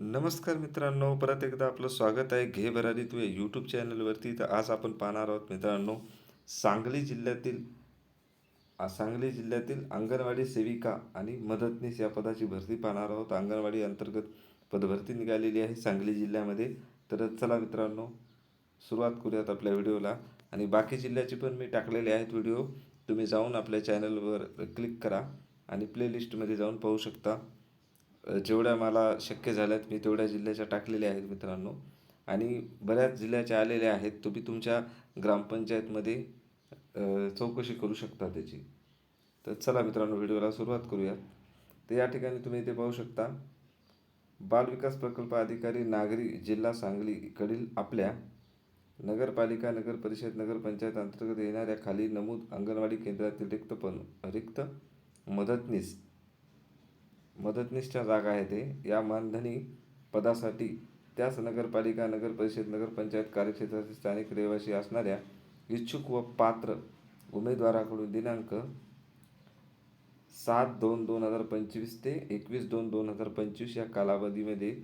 नमस्कार मित्रांनो परत एकदा आपलं स्वागत आहे घे भरारी तू या यूट्यूब चॅनलवरती तर आज आपण पाहणार आहोत मित्रांनो सांगली जिल्ह्यातील सांगली जिल्ह्यातील अंगणवाडी सेविका आणि मदतनीस या पदाची भरती पाहणार आहोत. अंगणवाडी अंतर्गत पदभरती निघालेली आहे सांगली जिल्ह्यामध्ये. तर चला मित्रांनो सुरुवात करूयात आपल्या व्हिडिओला. आणि बाकी जिल्ह्याचे पण मी टाकलेले आहेत व्हिडिओ. तुम्ही जाऊन आपल्या चॅनलवर क्लिक करा आणि प्लेलिस्टमध्ये जाऊन पाहू शकता. जेवढ्या मला शक्य झाल्यात मी तेवढ्या जिल्ह्याच्या टाकलेल्या आहेत मित्रांनो. आणि बऱ्याच जिल्ह्याच्या आलेल्या आहेत तुम्ही तुमच्या ग्रामपंचायतमध्ये चौकशी करू शकता त्याची. तर चला मित्रांनो व्हिडिओला सुरुवात करूयात तर या ठिकाणी तुम्ही इथे पाहू शकता बालविकास प्रकल्प अधिकारी नागरी जिल्हा सांगलीकडील आपल्या नगरपालिका नगर परिषद नगरपंचायत अंतर्गत येणाऱ्या खाली नमूद अंगणवाडी केंद्रातील रिक्त पण रिक्त मदतनीस मदतनीसच्या जागा आहे ते. या मानधनी पदासाठी त्याच नगरपालिका नगर परिषद नगरपंचायत कार्यक्षेत्राचे स्थानिक रहिवासी असणाऱ्या इच्छुक व पात्र उमेदवाराकडून दिनांक सात दोन दोन हजार पंचवीस ते एकवीस दोन दोन हजार पंचवीस या कालावधीमध्ये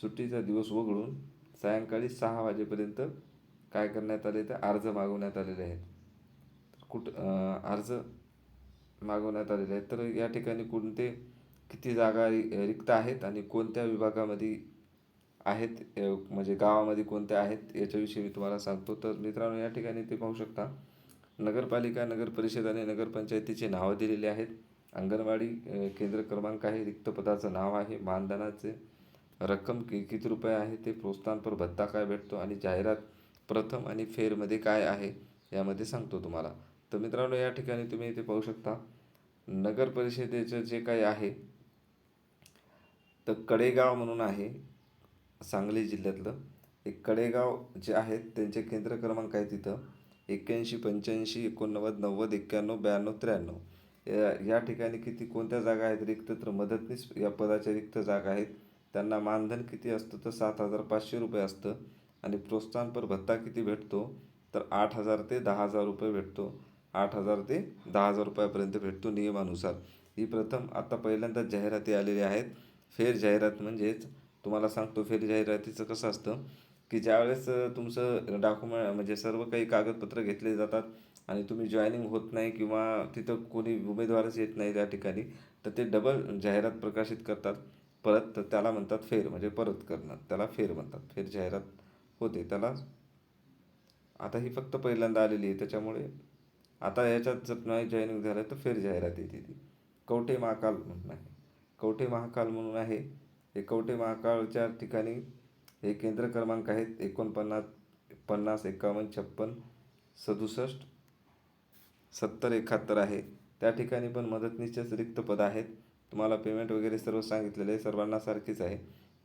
सुट्टीचा दिवस वगळून सायंकाळी सहा वाजेपर्यंत काय करण्यात आले तर अर्ज मागवण्यात आलेले आहेत. कुठं अर्ज मागवण्यात आलेले आहेत. तर या ठिकाणी कोणते किती जागा रि- रिक्त आहेत आणि कोणत्या विभागामध्ये आहेत म्हणजे गावामध्ये कोणत्या आहेत याच्याविषयी मी तुम्हाला सांगतो. तर मित्रांनो या ठिकाणी ते पाहू शकता नगरपालिका नगरपरिषद आणि नगरपंचायतीचे नावं दिलेली आहेत. अंगणवाडी केंद्र क्रमांक आहे रिक्त पदाचं नाव आहे मानधनाचे रक्कम कि किती रुपये आहे ते प्रोत्साहनपर भत्ता काय भेटतो आणि जाहिरात प्रथम आणि फेरमध्ये काय आहे यामध्ये सांगतो तुम्हाला. तर मित्रांनो या ठिकाणी तुम्ही इथे पाहू शकता नगर परिषदेचं जे काही आहे तर कडेगाव म्हणून आहे सांगली जिल्ह्यातलं. एक कडेगाव जे आहेत त्यांचे केंद्र क्रमांक आहे तिथं. एक्क्याऐंशी पंच्याऐंशी एकोणनव्वद नव्वद एक्क्याण्णव ब्याण्णव त्र्याण्णव. या या ठिकाणी किती कोणत्या जागा आहेत? रिक्त तर मदतनीस या पदाच्या रिक्त जागा आहेत. त्यांना मानधन किती असतं? तर सात हजार पाचशे रुपये असतं. आणि प्रोत्साहनपर भत्ता किती भेटतो? तर आठ हजार ते दहा हजार रुपये भेटतो. आठ हजार ते दहा हजार रुपयापर्यंत भेटतो नियमानुसार. ही प्रथम आता पहिल्यांदाच जाहिराती आलेल्या आहेत. फेर जाहिरात म्हणजेच तुम्हाला सांगतो फेर जाहिरातीचं कसं असतं की ज्यावेळेस तुमचं डॉक्युमेंट म्हणजे सर्व काही कागदपत्र घेतले जातात आणि तुम्ही जॉईनिंग होत नाही किंवा तिथं कोणी उमेदवारच येत नाही त्या ठिकाणी तर ते डबल जाहिरात प्रकाशित करतात. परत तर त्याला म्हणतात फेर म्हणजे परत करणं. त्याला फेर म्हणतात. फेर जाहिरात होते. त्याला आता ही फक्त पहिल्यांदा आलेली आहे. त्याच्यामुळे आता याच्यात जर नाही जॉईनिंग झालं तर फेर जाहिरात येते ती. कवठे महाकाल म्हणून आहे. कवठे महाकाल म्हणून आहे. हे कवठे महाकाळच्या ठिकाणी हे केंद्र क्रमांक आहेत. एकोणपन्नास पन्नास एकावन्न छप्पन सदुसष्ट सत्तर एकाहत्तर आहे. त्या ठिकाणी पण मदतनीसचेच रिक्त पद आहेत. तुम्हाला पेमेंट वगैरे सर्व सांगितलेलं आहे. सर्वांना सारखीच आहे.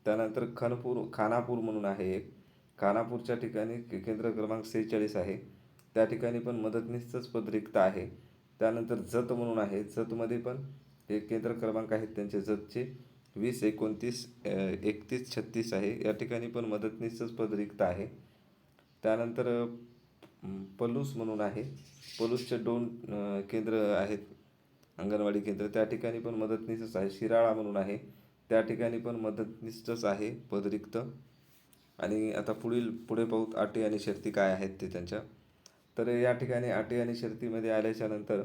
त्यानंतर खनपूर खानापूर म्हणून आहे एक. खानापूरच्या ठिकाणी के- केंद्र क्रमांक सेहेचाळीस आहे. त्या ठिकाणी पण मदतनीसचंच पद रिक्त आहे. त्यानंतर जत म्हणून आहे. जतमध्ये पण हे केंद्र क्रमांक आहेत त्यांचे जतचे. वीस एकोणतीस एकतीस छत्तीस आहे. या ठिकाणी पण मदतनीसच पद रिक्त आहे. त्यानंतर पलूस म्हणून आहे. पलूसचे दोन केंद्र आहेत. अंगणवाडी केंद्र. त्या ठिकाणी पण मदतनीसच आहे. शिराळा म्हणून आहे. त्या ठिकाणी पण मदतनीसच आहे पद रिक्त. आणि आता पुढील पुढे पाहूत अटी आणि शर्ती काय आहेत ते त्यांच्या. तर या ठिकाणी अटी आणि शर्तीमध्ये आल्याच्यानंतर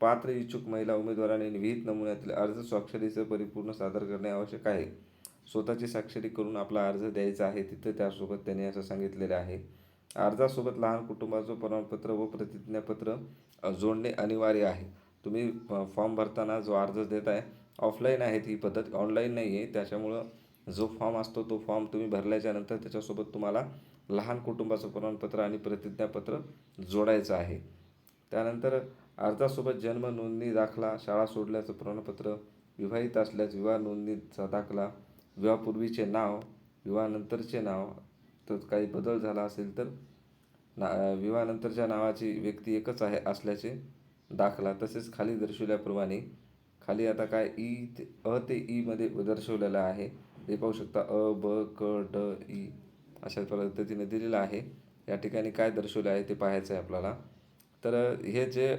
पात्र इच्छुक महिला उमेदवाराने विहित नमुन्यातील अर्ज स्वाक्षरीचं परिपूर्ण सादर करणे आवश्यक आहे. स्वतःची स्वाक्षरी करून आपला अर्ज द्यायचा आहे तिथं त्यासोबत त्यांनी असं सांगितलेलं आहे. अर्जासोबत लहान कुटुंबाचं प्रमाणपत्र व प्रतिज्ञापत्र जोडणे अनिवार्य आहे. तुम्ही फॉर्म भरताना जो अर्ज देत आहे ऑफलाईन आहे ही पद्धत ऑनलाईन नाही आहे त्याच्यामुळं जो फॉर्म असतो तो फॉर्म तुम्ही भरल्याच्यानंतर त्याच्यासोबत तुम्हाला लहान कुटुंबाचं प्रमाणपत्र आणि प्रतिज्ञापत्र जोडायचं आहे. त्यानंतर अर्जासोबत जन्म नोंदणी दाखला शाळा सोडल्याचं प्रमाणपत्र विवाहित असल्यास विवाह नोंदणीचा दाखला विवाहापूर्वीचे नाव विवाहानंतरचे नाव तर काही बदल झाला असेल तर ना विवाहानंतरच्या नावाची व्यक्ती एकच आहे असल्याचे दाखला. तसेच खाली दर्शवल्याप्रमाणे खाली आता काय ई ते अ ते ईमध्ये दर्शवलेलं आहे. हे पाहू शकता अ ब क ड ई अशा पद्धतीने दिलेलं आहे. या ठिकाणी काय दर्शवलं आहे ते पाहायचं आहे आपल्याला. तर हे जे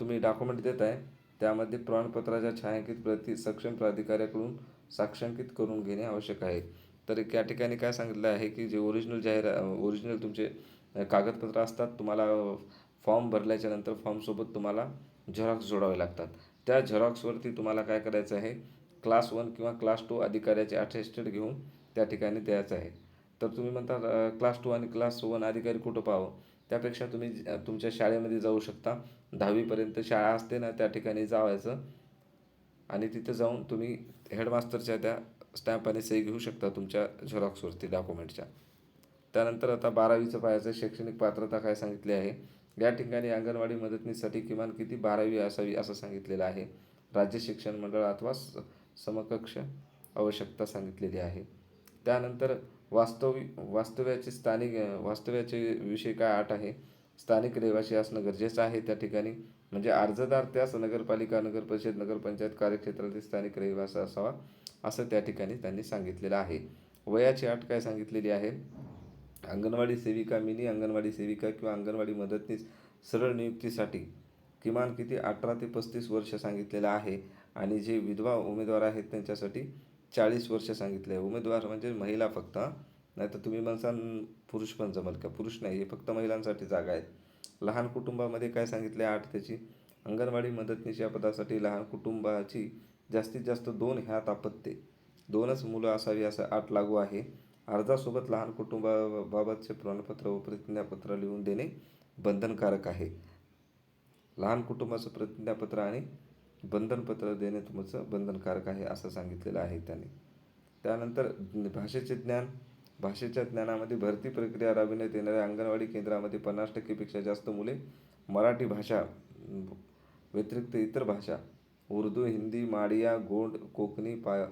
तुम्ही डॉक्युमेंट देत आहे त्यामध्ये प्रमाणपत्राच्या छायांकित प्रती सक्षम प्राधिकाऱ्याकडून साक्षांकित करून घेणे आवश्यक आहे. तर या ठिकाणी काय सांगितलं आहे की जे ओरिजिनल जाहीर ओरिजिनल तुमचे कागदपत्र असतात तुम्हाला फॉर्म भरल्याच्या नंतर फॉर्मसोबत तुम्हाला झेरॉक्स जोडावे लागतात. त्या झेरॉक्सवरती तुम्हाला काय करायचं आहे? क्लास वन किंवा क्लास टू अधिकाऱ्याचे अटेस्टेड घेऊन त्या ठिकाणी द्यायचं आहे. तर तुम्ही म्हणता क्लास टू आणि क्लास वन अधिकारी कुठं पाहावं? त्यापेक्षा तुम्ही तुमच्या शाळेमध्ये जाऊ शकता. दहावीपर्यंत शाळा असते ना त्या ठिकाणी जावायचं. आणि तिथं जाऊन तुम्ही हेडमास्टरच्या त्या स्टॅम्प आणि सही घेऊ शकता तुमच्या झेरॉक्सवरती डॉक्युमेंटच्या त्यानंतर आता बारावीचं पाहायचं. शैक्षणिक पात्रता काय सांगितली आहे? या ठिकाणी अंगणवाडी मदतनीसाठी किमान किती बारावी असावी असं सांगितलेलं आहे? राज्य शिक्षण मंडळ अथवा समकक्ष आवश्यकता सांगितलेली आहे. त्यानंतर वास्तवी वास्तव्याचे स्थानिक वास्तव्याचे विषय काय आठ आहे? स्थानिक रहिवासी असणं गरजेचं आहे त्या ठिकाणी. म्हणजे अर्जदार त्याच नगरपालिका नगरपरिषद नगरपंचायत कार्यक्षेत्रातील स्थानिक रहिवासी असावा असं त्या ठिकाणी त्यांनी सांगितलेलं आहे. वयाची अट काय सांगितलेली आहे? अंगणवाडी सेविका मिनी अंगणवाडी सेविका किंवा अंगणवाडी मदतनीस सरळ नियुक्तीसाठी किमान किती अठरा ते पस्तीस वर्ष सांगितलेलं आहे आणि जे विधवा उमेदवार आहेत त्यांच्यासाठी चाळीस वर्ष सांगितले आहे उमेदवार म्हणजे महिला फक्त. नाही तर तुम्ही म्हणसान पुरुष पण जमल का? पुरुष नाही हे फक्त महिलांसाठी जागा आहेत. लहान कुटुंबामध्ये काय सांगितले आठ त्याची? अंगणवाडी मदतनीस या पदासाठी लहान कुटुंबाची जास्तीत जास्त दोन ह्यात आपत्ते. दोनच मुलं असावी असं आठ लागू आहे. अर्जासोबत लहान कुटुंबाबाबतचे प्रमाणपत्र व प्रतिज्ञापत्र लिहून देणे बंधनकारक आहे. लहान कुटुंबाचं प्रतिज्ञापत्र आणि बंधनपत्र देणे तुमचं बंधनकारक आहे असं सांगितलेलं आहे त्याने. त्यानंतर भाषेचे ज्ञान भाषेच्या ज्ञानामध्ये भरती प्रक्रिया राबविण्यात येणाऱ्या अंगणवाडी केंद्रामध्ये पन्नास टक्केपेक्षा जास्त मुले मराठी भाषा व्यतिरिक्त इतर भाषा उर्दू हिंदी माडिया गोंड कोकणी पा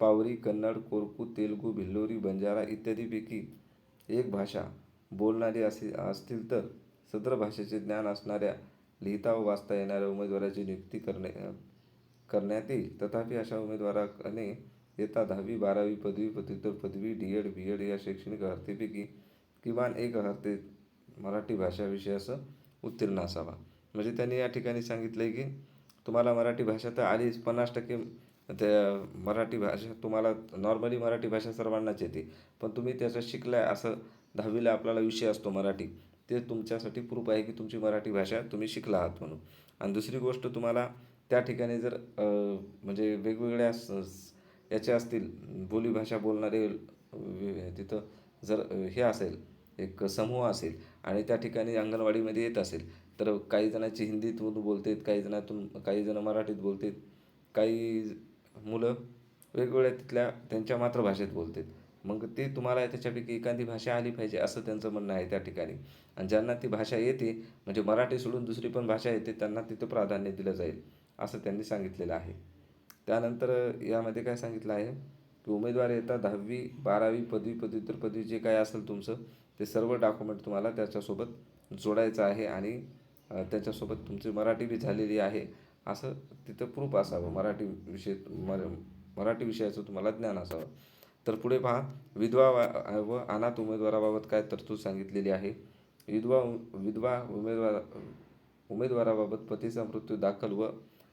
पावरी कन्नड कोरकू तेलुगू भिल्लोरी बंजारा इत्यादीपैकी एक भाषा बोलणारी असे असतील तर सदर भाषेचे ज्ञान असणाऱ्या लिहिता व वाचता येणाऱ्या उमेदवाराची नियुक्ती करणे करण्यात येईल. तथापि अशा उमेदवाराने येता दहावी बारावी पदवी पदव्युत्तर पदवी डी एड बी एड या शैक्षणिक अर्थीपैकी किमान एक अर्थे मराठी भाषा विषयाचं उत्तीर्ण असावा. म्हणजे त्यांनी या ठिकाणी सांगितलं आहे की तुम्हाला मराठी भाषा तर आलीच पन्नास टक्के त्या मराठी भाषा तुम्हाला नॉर्मली मराठी भाषा सर्वांनाच येते. पण तुम्ही त्याचं शिकलाय असं दहावीला आपल्याला विषय असतो मराठी. ते तुमच्यासाठी प्रूफ आहे की तुमची मराठी भाषा तुम्ही शिकला आहात म्हणून. आणि दुसरी गोष्ट तुम्हाला त्या ठिकाणी जर म्हणजे वेगवेगळ्या स- याचे असतील बोलीभाषा बोलणारे तिथं जर हे असेल एक समूह असेल आणि त्या ठिकाणी अंगणवाडीमध्ये येत असेल तर काही जणांची हिंदीतून बोलतात काही जणातून काही जण मराठीत बोलतात काही मुलं वेगवेगळ्या तिथल्या त्यांच्या मातृभाषेत बोलतात. मग ते तुम्हाला त्याच्यापैकी एखादी भाषा आली पाहिजे असं त्यांचं म्हणणं आहे त्या ठिकाणी. आणि ज्यांना ती भाषा येते म्हणजे मराठी सोडून दुसरी पण भाषा येते त्यांना तिथं प्राधान्य दिलं जाईल असं त्यांनी सांगितलेलं आहे. त्यानंतर यामध्ये काय सांगितलं आहे? की उमेदवार येता दहावी बारावी पदवी पदव्युत्तर पदवी जे काय असेल तुमचं ते सर्व डॉक्युमेंट तुम्हाला त्याच्यासोबत जोडायचं आहे आणि त्याच्यासोबत तुमची मराठी बी झालेली आहे असं तिथं प्रूफ असावं. मराठी विषय मर मराठी विषयाचं तुम्हाला ज्ञान असावं. तर पुढे पहा. विधवा व अनाथ उमेदवाराबाबत काय तरतूद सांगितलेली आहे? विधवा विधवा उमेदवार उमेदवाराबाबत पतीचा मृत्यू दाखल व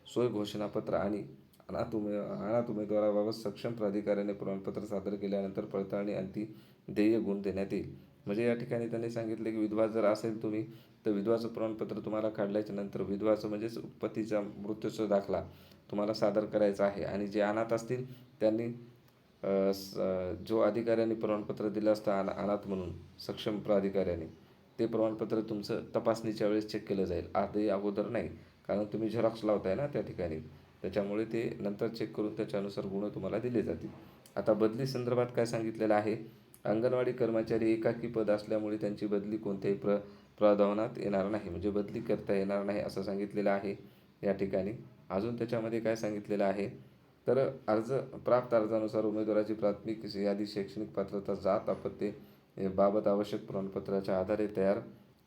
सोय घोषणापत्र आणि अनाथ उमे अनाथ उमेदवाराबाबत सक्षम प्राधिकाऱ्याने प्रमाणपत्र सादर केल्यानंतर पडताळणी आणि ती ध्येय गुण देण्यात येईल. म्हणजे या ठिकाणी त्यांनी सांगितले की विधवा जर असेल तुम्ही तर विधवाचं प्रमाणपत्र तुम्हाला काढल्याच्या नंतर विधवाचं म्हणजेच पतीचा मृत्यूचा दाखला तुम्हाला सादर करायचा आहे. आणि जे अनाथ असतील त्यांनी स- जो अधिकाऱ्यांनी प्रमाणपत्र दिलं असतं अना अनाथ म्हणून सक्षम प्राधिकाऱ्याने ते प्रमाणपत्र तुमचं तपासणीच्या वेळेस चेक केलं जाईल. आधी अगोदर नाही कारण तुम्ही झेरॉक्स लावताय ना त्या ठिकाणी. त्याच्यामुळे ते नंतर चेक करून त्याच्यानुसार गुण तुम्हाला दिले जातील. आता बदली संदर्भात काय सांगितलेलं आहे? अंगणवाडी कर्मचारी एकाकी पद असल्यामुळे त्यांची बदली कोणत्याही प्र प्राधावनात येणार नाही. म्हणजे बदली करता येणार नाही असं सांगितलेलं आहे या ठिकाणी. अजून त्याच्यामध्ये काय सांगितलेलं आहे? तर अर्ज प्राप्त अर्जानुसार उमेदवाराची प्राथमिक यादी शैक्षणिक पात्रता जात आपत्ती बाबत आवश्यक प्रमाणपत्राच्या आधारे तयार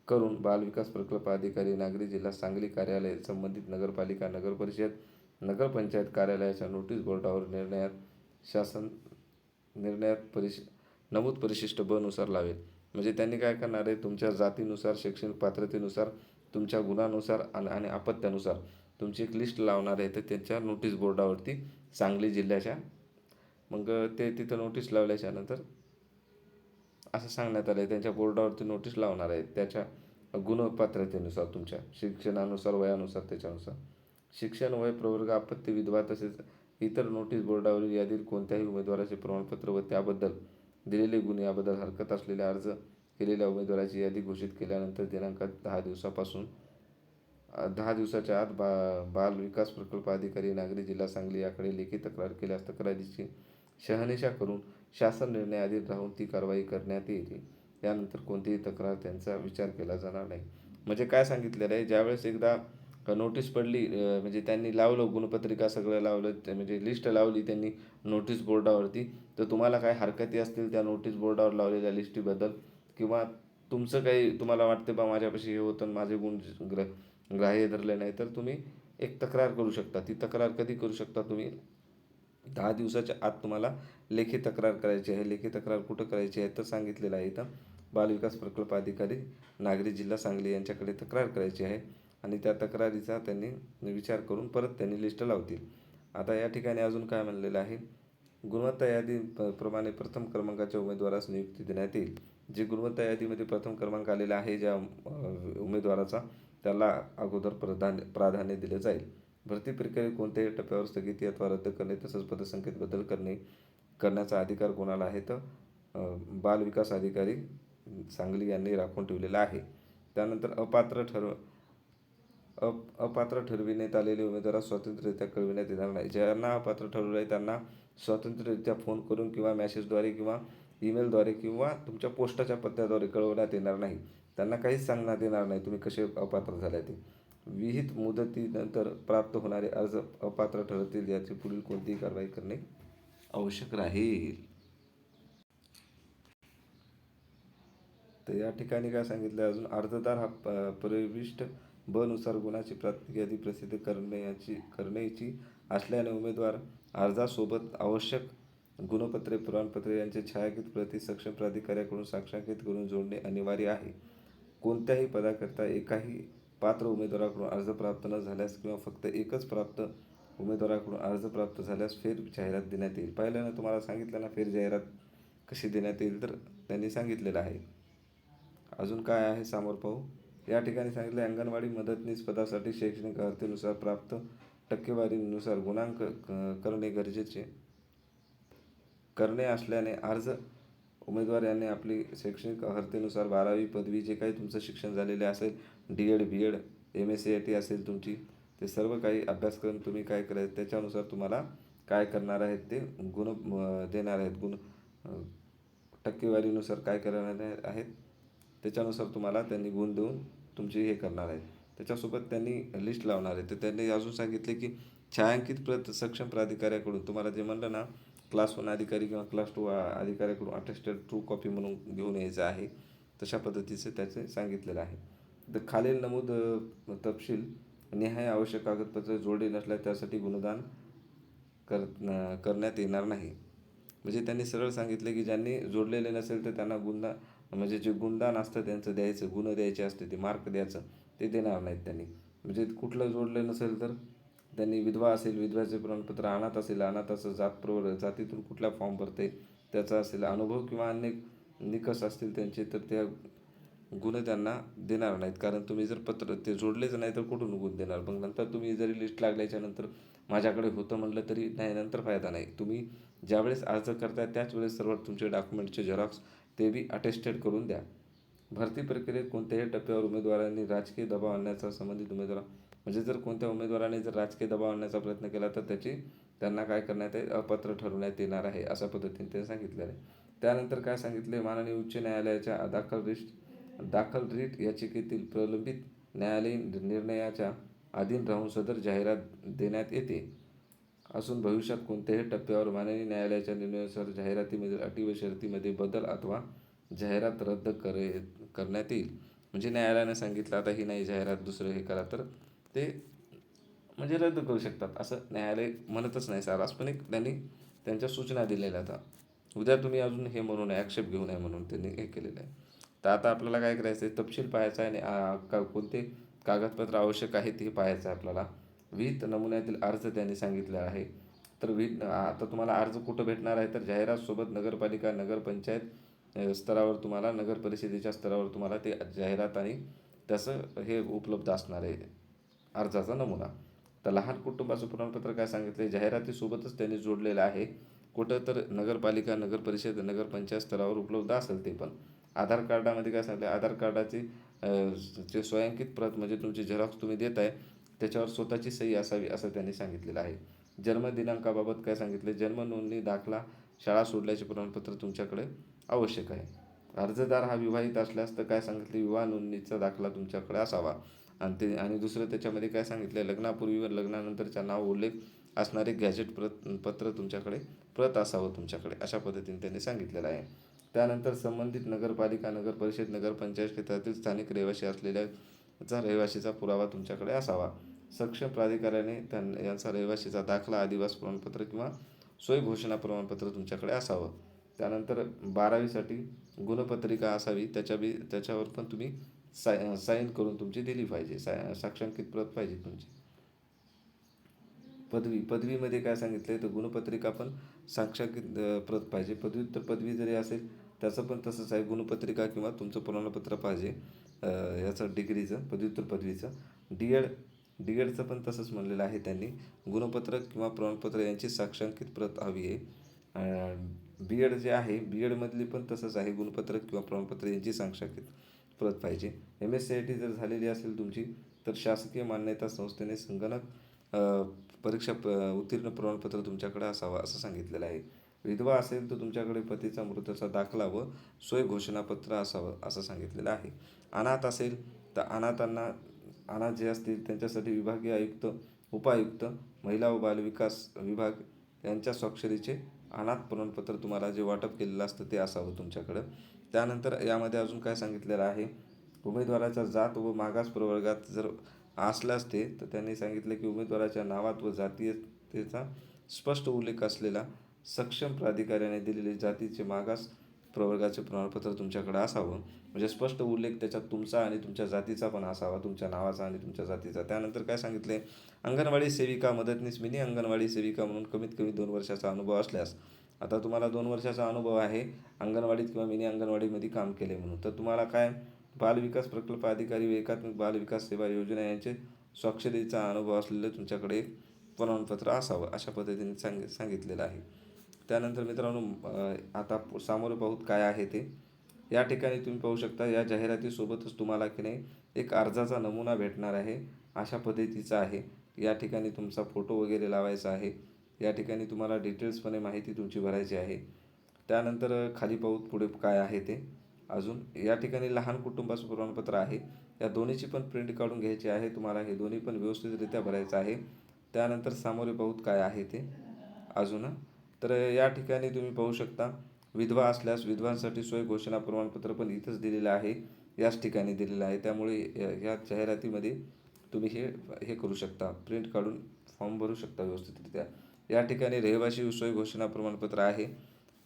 करून बालविकास प्रकल्प अधिकारी नागरी जिल्हा सांगली कार्यालय संबंधित नगरपालिका नगरपरिषद नगरपंचायत कार्यालयाच्या नोटीस बोर्डावर निर्णयात शासन निर्णयात परिश नमूद परिशिष्ट बनुसार लावेल. म्हणजे त्यांनी काय करणार आहे? तुमच्या जातीनुसार शैक्षणिक पात्रतेनुसार तुमच्या गुणानुसार आणि आणि अपत्यानुसार तुमची एक लिस्ट लावणार आहे. तर त्यांच्या नोटीस बोर्डावरती सांगली जिल्ह्याच्या. मग ते तिथं नोटीस लावल्याच्यानंतर असं सांगण्यात आलं आहे त्यांच्या बोर्डावरती नोटीस लावणार आहेत. त्याच्या गुणपात्रतेनुसार तुमच्या शिक्षणानुसार वयानुसार त्याच्यानुसार. शिक्षण वय प्रवर्ग आपत्ती विधवा तसेच इतर नोटीस बोर्डावरील यादीत कोणत्याही उमेदवाराचे प्रमाणपत्र व त्याबद्दल दिलेले गुण याबद्दल हरकत असलेले अर्ज केलेल्या उमेदवाराची यादी घोषित केल्यानंतर दिनांक दहा दिवसापासून दहा दिवसाच्या आत बा बाल विकास प्रकल्प अधिकारी नागरी जिल्हा सांगली याकडे लेखी तक्रार केल्यास तक्रारीची शहानिशा करून शासन निर्णयाधीन राहून ती कारवाई करण्यात येईल. यानंतर कोणतीही तक्रार त्यांचा विचार केला जाणार नाही. म्हणजे काय सांगितलेलं आहे? ज्यावेळेस एकदा नोटीस पडली म्हणजे त्यांनी लावलं गुणपत्रिका सगळं लावलं ते म्हणजे लिस्ट लावली त्यांनी नोटीस बोर्डावरती तर तुम्हाला काय हरकती असतील त्या नोटीस बोर्डावर लावलेल्या लिस्टीबद्दल? किंवा तुमचं काही तुम्हाला वाटते बा माझ्यापाशी हे होतं आणि माझे गुण ग्र ग्राह्य धरले नाही तर तुम्ही एक तक्रार करू शकता. ती तक्रार कधी करू शकता तुम्ही? दहा दिवसाच्या आत तुम्हाला लेखी तक्रार करायची आहे. लेखी तक्रार कुठं करायची आहे तर सांगितलेलं आहे इथं. बालविकास प्रकल्प अधिकारी नागरी जिल्हा सांगली यांच्याकडे तक्रार करायची आहे आणि त्या तक्रारीचा त्यांनी विचार करून परत त्यांनी लिस्ट लावतील. आता या ठिकाणी अजून काय म्हणलेलं आहे? गुणवत्ता यादी प्रमाणे प्रथम क्रमांकाच्या उमेदवारास नियुक्ती देण्यात येईल. जे गुणवत्ता यादीमध्ये प्रथम क्रमांक आलेला आहे ज्या उमेदवाराचा त्याला अगोदर प्रधान्य प्राधान्य दिले जाईल. भरती प्रक्रियेत कोणत्याही टप्प्यावर स्थगिती अथवा रद्द करणे तसंच पदसंख्येत बदल करणे करण्याचा अधिकार कोणाला आहे तर बाल विकास अधिकारी सांगली यांनी राखून ठेवलेला आहे. त्यानंतर अपात्र ठरव अप अपात्र ठरविण्यात आलेले उमेदवारास स्वतंत्ररित्या कळविण्यात येणार नाही. ज्यांना अपात्र ठरवलं आहे त्यांना स्वतंत्ररित्या फोन करून किंवा मॅसेजद्वारे किंवा ईमेलद्वारे किंवा तुमच्या पोस्टाच्या पत्त्याद्वारे कळवण्यात येणार नाही. त्यांना काहीच सांगण्यात येणार नाही. तुम्ही कसे अपात्र झाले ते. विहित मुदतीनंतर प्राप्त होणारे अर्ज अपात्र ठरतील याची पुढील कोणतीही कारवाई करणे आवश्यक राहील. तर या ठिकाणी काय सांगितलं अजून अर्जदार हा प- प्रविष्ट ब नुसार गुणाची प्राथमिक यादी प्रसिद्ध करण्याची करण्याची असल्याने उमेदवार अर्जासोबत आवश्यक गुणपत्रे पुराणपत्रे यांचे छायाकित प्रति सक्षम प्राधिकाऱ्याकडून साक्षांकित करून जोडणे अनिवार्य आहे. कोणत्याही पदाकरता एकाही पात्र उमेदवाराकडून अर्ज प्राप्त न झाल्यास किंवा फक्त एकच प्राप्त उमेदवाराकडून अर्ज प्राप्त झाल्यास फेर जाहिरात देण्यात येईल. पहिल्यानं तुम्हाला सांगितलं ना फेर जाहिरात कशी देण्यात येईल तर त्यांनी सांगितलेलं आहे. अजून काय आहे समोर पाहू? या ठिकाणी सांगितले अंगणवाडी मदतनीस पदासाठी शैक्षणिक अर्हतेनुसार प्राप्त टक्केवारीनुसार गुणांक क- करणे गरजेचे. करणे असल्याने अर्ज उमेदवार यांनी आपली शैक्षणिक अर्हतेनुसार बारावी पदवी जे काही तुमचं शिक्षण झालेले असेल D Ed B Ed M S C I T असेल तुमची ते सर्व काही अभ्यासक्रम तुम्ही काय करायचं त्याच्यानुसार तुम्हाला काय करणार आहेत ते गुण देणार आहेत गुण टक्केवारीनुसार काय करणार आहेत त्याच्यानुसार तुम्हाला त्यांनी गुण देऊन तुमची हे करणार आहेत. त्याच्यासोबत त्यांनी लिस्ट लावणार आहे तर त्यांनी अजून सांगितले की छायांकित प्रत सक्षम प्राधिकाऱ्याकडून तुम्हाला जे म्हणलं ना क्लास वन अधिकारी किंवा क्लास टू अधिकाऱ्याकडून अटेस्टेड ट्रू कॉपी म्हणून घेऊन यायचं आहे. तशा पद्धतीचं त्याचे सांगितलेलं आहे. तर खालील नमूद तपशील निहाय आवश्यक कागदपत्र जोडले नसल्यास त्यासाठी गुणदान कर करण्यात येणार नाही. म्हणजे त्यांनी सरळ सांगितलं की ज्यांनी जोडलेले नसेल तर त्यांना गुणदान म्हणजे जे गुणदान असतं त्यांचं द्यायचं गुण द्यायचे असते ते मार्क द्यायचं ते देणार नाहीत त्यांनी. म्हणजे कुठलं जोडलं नसेल तर त्यांनी विधवा असेल विधवाचे प्रमाणपत्र अनाथ असेल अनाथाचं जात प्रवर जातीतून कुठला फॉर्म भरते त्याचा असेल अनुभव किंवा अनेक निकष असतील त्यांचे तर त्या गुण त्यांना देणार नाहीत. कारण तुम्ही जर पत्र ते जोडलेच नाही तर कुठून गुण देणार? मग नंतर तुम्ही जरी लिस्ट लागल्याच्यानंतर माझ्याकडे होतं म्हटलं तरी नाही नंतर फायदा नाही. तुम्ही ज्यावेळेस अर्ज करताय त्याच वेळेस सर्व तुमचे डॉक्युमेंटचे झेरॉक्स ते बी अटेस्टेड करून द्या. भरती प्रक्रियेत कोणत्याही टप्प्यावर उमेदवारांनी राजकीय दबाव आणण्याचा संबंधित उमेदवार म्हणजे जर कोणत्या उमेदवाराने जर राजकीय दबाव आणण्याचा प्रयत्न केला तर त्याची त्यांना काय करण्यात येईल? अपात्र ठरवण्यात येणार आहे अशा पद्धतीने ते सांगितलेलं आहे. त्यानंतर काय सांगितले माननीय उच्च न्यायालयाच्या दाखल रिस्ट दाखल रीट याचिकेतील प्रलंबित न्यायालयीन निर्णयाच्या अधीन राहून सदर जाहिरात देण्यात येते. असून भविष्यात कोणत्याही टप्प्यावर माननीय न्यायालयाच्या निर्णयानुसार जाहिरातीमधील अटी व शर्तीमध्ये बदल अथवा जाहिरात रद्द करे करण्यात येईल. म्हणजे न्यायालयानं सांगितलं आता ही नाही जाहिरात दुसरं हे करा तर ते म्हणजे रद्द करू शकतात. असं न्यायालय म्हणतच नाही सारास पण एक त्यांनी त्यांच्या सूचना दिलेल्या आता. उद्या तुम्ही अजून हे म्हणून आक्षेप घेऊ नये म्हणून त्यांनी हे केलेलं आहे. तर आता आपल्याला काय करायचं आहे? तपशील पाहायचा आहे आणि का कोणते कागदपत्र आवश्यक आहेत हे पाहायचं आहे आपल्याला. विहित नमुन्यातील अर्ज त्यांनी सांगितले आहे. तर वि आता तुम्हाला अर्ज कुठं भेटणार आहे? तर जाहिरातसोबत नगरपालिका नगरपंचायत स्तरावर तुम्हाला नगर परिषदेच्या स्तरावर तुम्हाला ते जाहिरात आणि त्याचं हे उपलब्ध असणार आहे. अर्जाचा नमुना. तर लहान कुटुंबाचं प्रमाणपत्र काय सांगितले जाहिरातीसोबतच त्यांनी जोडलेलं आहे. कुठं तर नगरपालिका नगरपरिषद नगरपंचायत स्तरावर उपलब्ध असेल ते पण. आधार कार्डामध्ये काय सांगितलं आधार कार्डाची जे स्वयंकित प्रत म्हणजे तुमची झेरॉक्स तुम्ही देत आहे त्याच्यावर स्वतःची सही असावी असं त्यांनी सांगितलेलं आहे. जन्मदिनांकाबाबत काय सांगितले जन्म नोंदणी दाखला शाळा सोडल्याचे प्रमाणपत्र तुमच्याकडे आवश्यक आहे. अर्जदार हा विवाहित असल्यास तर काय सांगितले विवाह नोंदणीचा दाखला तुमच्याकडे असावा. आणि ते आणि दुसरं त्याच्यामध्ये काय सांगितलं लग्नापूर्वी व लग्नानंतरच्या नाव उल्लेख असणारे गॅजेट प्रत पत्र तुमच्याकडे प्रत असावं तुमच्याकडे अशा पद्धतीने त्यांनी सांगितलेलं आहे. त्यानंतर संबंधित नगरपालिका नगर परिषद नगरपंचायत क्षेत्रातील स्थानिक रहिवासी असलेल्याचा रहिवाशीचा पुरावा तुमच्याकडे असावा. सक्षम प्राधिकाऱ्याने त्यां यांचा रहिवाशीचा दाखला आदिवास प्रमाणपत्र किंवा सोय घोषणा प्रमाणपत्र तुमच्याकडे असावं. त्यानंतर बारावीसाठी गुणपत्रिका असावी त्याच्या बी त्याच्यावर पण तुम्ही साय साईन करून तुमची दिली पाहिजे. साय साक्षांकित प्रत पाहिजे तुमची. पदवी पदवीमध्ये काय सांगितलं आहे तर गुणपत्रिका पण साक्षांकित प्रत पाहिजे. पदव्युत्तर पदवी जरी असेल त्याचं पण तसंच आहे. गुणपत्रिका किंवा तुमचं प्रमाणपत्र पाहिजे याचं डिग्रीचं पदव्युत्तर पदवीचं. डी एड डी एडचं पण तसंच म्हणलेलं आहे त्यांनी. गुणपत्र किंवा प्रमाणपत्र यांची साक्षांकित प्रत हवी आहे. बी एड जे आहे बी एडमधली पण तसंच आहे. गुणपत्र किंवा प्रमाणपत्र यांची साक्षांकित. प्रत पाहिजे. M S C I T जर झालेली असेल तुमची तर शासकीय मान्यता संस्थेने संगणक परीक्षा प उत्तीर्ण प्रमाणपत्र तुमच्याकडे असावं असं सांगितलेलं आहे. विधवा असेल तर तुमच्याकडे पतीचा मृत्यूचा दाखला व सोय घोषणापत्र असावं असं सांगितलेलं आहे. अनाथ असेल तर अनाथांना अनाथ जे असतील त्यांच्यासाठी विभागीय आयुक्त उपायुक्त महिला व बालविकास विभाग यांच्या स्वाक्षरीचे अनाथ प्रमाणपत्र तुम्हाला जे वाटप केलेलं असतं ते असावं तुमच्याकडं. त्यानंतर यामध्ये अजून काय सांगितलेलं आहे? उमेदवाराच्या जात व मागास प्रवर्गात जर असल्यास ते तर त्यांनी सांगितलं की उमेदवाराच्या नावात व जातीयतेचा स्पष्ट उल्लेख असलेला सक्षम प्राधिकाऱ्याने दिलेले जातीचे मागास प्रवर्गाचे प्रमाणपत्र तुमच्याकडे असावं. म्हणजे स्पष्ट उल्लेख त्याच्यात तुमचा आणि तुमच्या जातीचा पण असावा तुमच्या नावाचा आणि तुमच्या जातीचा. त्यानंतर काय सांगितले? अंगणवाडी सेविका मदतनीस मिनी अंगणवाडी सेविका म्हणून कमीत कमी दोन वर्षाचा अनुभव असल्यास आता तुम्हाला दोन वर्षाचा अनुभव आहे अंगणवाडीत किंवा मिनी अंगणवाडीमध्ये काम केले म्हणून. तर तुम्हाला काय बालविकास प्रकल्प अधिकारी व एकात्मिक बालविकास सेवा योजना यांचे स्वाक्षरीचा अनुभव असलेलं तुमच्याकडे एक प्रमाणपत्र असावं अशा पद्धतीने सांग सांगितलेलं आहे. त्यानंतर मित्रांनो आता सामोरं पाहूत काय आहे ते या ठिकाणी तुम्ही पाहू शकता या जाहिरातीसोबतच तुम्हाला की नाही एक अर्जाचा नमुना भेटणार आहे अशा पद्धतीचा आहे. या ठिकाणी तुमचा फोटो वगैरे लावायचा आहे. या ठिकाणी तुम्हाला डिटेल्सपणे माहिती तुमची भरायची आहे. त्यानंतर खाली पाऊत पुढे काय आहे ते. अजून या ठिकाणी लहान कुटुंबाचं प्रमाणपत्र आहे. या दोन्हीची पण प्रिंट काढून घ्यायची आहे. तुम्हाला हे दोन्ही पण व्यवस्थितरित्या भरायचं आहे. त्यानंतर सामोरे पाहूत काय आहे ते. अजून तर या ठिकाणी तुम्ही पाहू शकता विधवा असल्यास विधवांसाठी सोय घोषणा प्रमाणपत्र पण इथंच दिलेलं आहे. याच ठिकाणी दिलेलं आहे. त्यामुळे या या जाहिरातीमध्ये तुम्ही हे हे करू शकता. प्रिंट काढून फॉर्म भरू शकता व्यवस्थितरित्या. या ठिकाणी रहिवाशी सोय घोषणा प्रमाणपत्र आहे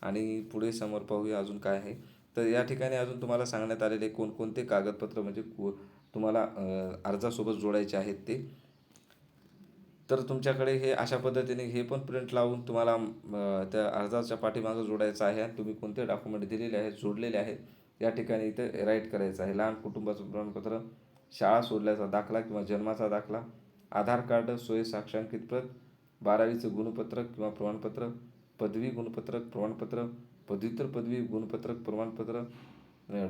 आणि पुढे समोर पाहूया अजून काय आहे. तर या ठिकाणी अजून तुम्हाला सांगण्यात आलेले कोणकोणते कागदपत्र म्हणजे को तुम्हाला अर्जासोबत जोडायचे आहेत ते. तर तुमच्याकडे हे अशा पद्धतीने हे पण प्रिंट लावून तुम्हाला त्या अर्जाच्या पाठीमागं जोडायचं आहे आणि तुम्ही कोणते डॉक्युमेंट दिलेले आहेत जोडलेले आहेत या ठिकाणी इथे राईट करायचं आहे. लहान कुटुंबाचं प्रमाणपत्र शाळा सोडल्याचा दाखला किंवा जन्माचा दाखला आधार कार्ड सोय साक्षांकित प्रत बारावीचं गुणपत्रक किंवा प्रमाणपत्र पदवी गुणपत्रक प्रमाणपत्र पदव्युत्तर पदवी गुणपत्रक प्रमाणपत्र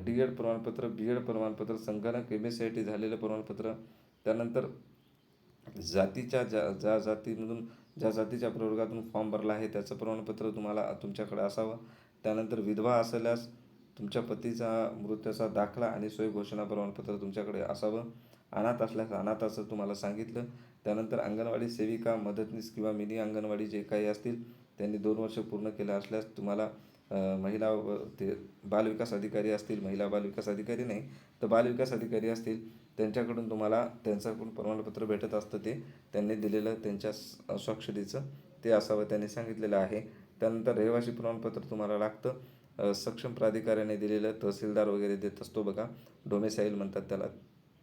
डी एड प्रमाणपत्र बी एड प्रमाणपत्र संगणक एम एस आय टी झालेलं प्रमाणपत्र. त्यानंतर जातीच्या ज्या ज्या जातीमधून ज्या जातीच्या प्रवर्गातून फॉर्म भरला आहे त्याचं प्रमाणपत्र तुम्हाला तुमच्याकडे असावं. त्यानंतर विधवा असल्यास तुमच्या पतीचा मृत्यूचा दाखला आणि सोय घोषणा प्रमाणपत्र तुमच्याकडे असावं. अनाथ असल्यास अनाथाचं तुम्हाला सांगितलं. त्यानंतर अंगणवाडी सेविका मदतनीस किंवा मिनी अंगणवाडी जे काही असतील त्यांनी दोन वर्ष पूर्ण केलं असल्यास तुम्हाला महिला व ते बालविकास अधिकारी असतील महिला बालविकास अधिकारी नाही तर बालविकास अधिकारी असतील त्यांच्याकडून तुम्हाला त्यांच्याकडून प्रमाणपत्र भेटत असतं ते. त्यांनी दिलेलं त्यांच्या स्वाक्षरीचं ते असावं त्यांनी सांगितलेलं आहे. त्यानंतर रहिवासी प्रमाणपत्र तुम्हाला लागतं. सक्षम प्राधिकाऱ्याने दिलेलं तहसीलदार वगैरे देत असतो बघा. डोमेसाईल म्हणतात त्याला.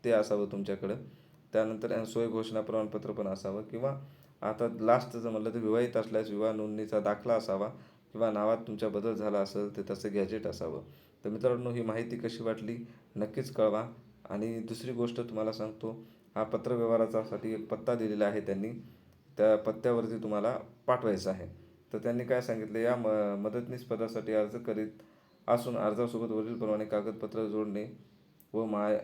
ते असावं तुमच्याकडं. त्यानंतर सोय घोषणा प्रमाणपत्र पण असावं किंवा आता लास्टचं म्हटलं तर विवाहित असल्यास विवाह नोंदणीचा दाखला असावा किंवा नावात तुमच्या बदल झाला असेल तर तसं गॅजेट असावं. तर मित्रांनो ही माहिती कशी वाटली नक्कीच कळवा. आणि दुसरी गोष्ट तुम्हाला सांगतो हा पत्रव्यवहारासाठी एक पत्ता दिलेला आहे त्यांनी. त्या पत्त्यावरती तुम्हाला पाठवायचं आहे. तर त्यांनी काय सांगितलं या म मदतनीस पदासाठी अर्ज करीत असून अर्जासोबत वरीलप्रमाणे कागदपत्र जोडणे व माय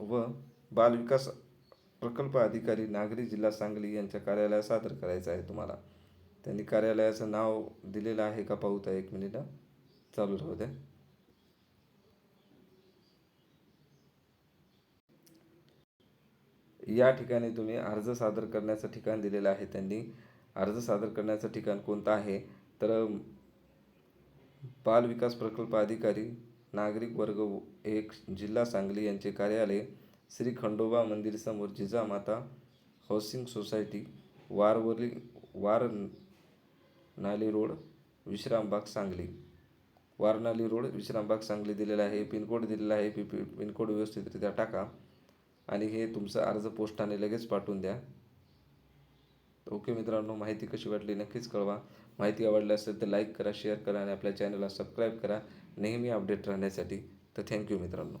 व बालविकास प्रकल्प अधिकारी नागरी जिल्हा सांगली यांच्या कार्यालयात सादर करायचं आहे तुम्हाला. त्यांनी कार्यालयाचं नाव दिलेलं आहे का पाहू त्या एक मिनिट. चालू राहू द्या. या ठिकाणी तुम्ही अर्ज सादर करण्याचं ठिकाण दिलेलं आहे त्यांनी. अर्ज सादर करण्याचं ठिकाण कोणतं आहे? तर बाल विकास प्रकल्प अधिकारी नागरिक वर्ग एक जिल्हा सांगली यांचे कार्यालय श्री खंडोबा मंदिरसमोर जिजामाता हाऊसिंग सोसायटी वारवली Warnali road Vishrambag Sangli. Warnali road Vishrambag Sangli दिलेला आहे पिनकोड दिलेला आहे पि पी पिनकोड व्यवस्थितरित्या टाका. आणि हे तुमचं अर्ज पोस्टाने लगेच पाठवून द्या. ओके मित्रांनो माहिती कशी वाटली नक्कीच कळवा. माहिती आवडली असेल तर लाईक करा शेअर करा आणि आपल्या चॅनलला सबस्क्राईब करा. नेहमी अपडेट राहण्यासाठी. तर थँक्यू मित्रांनो.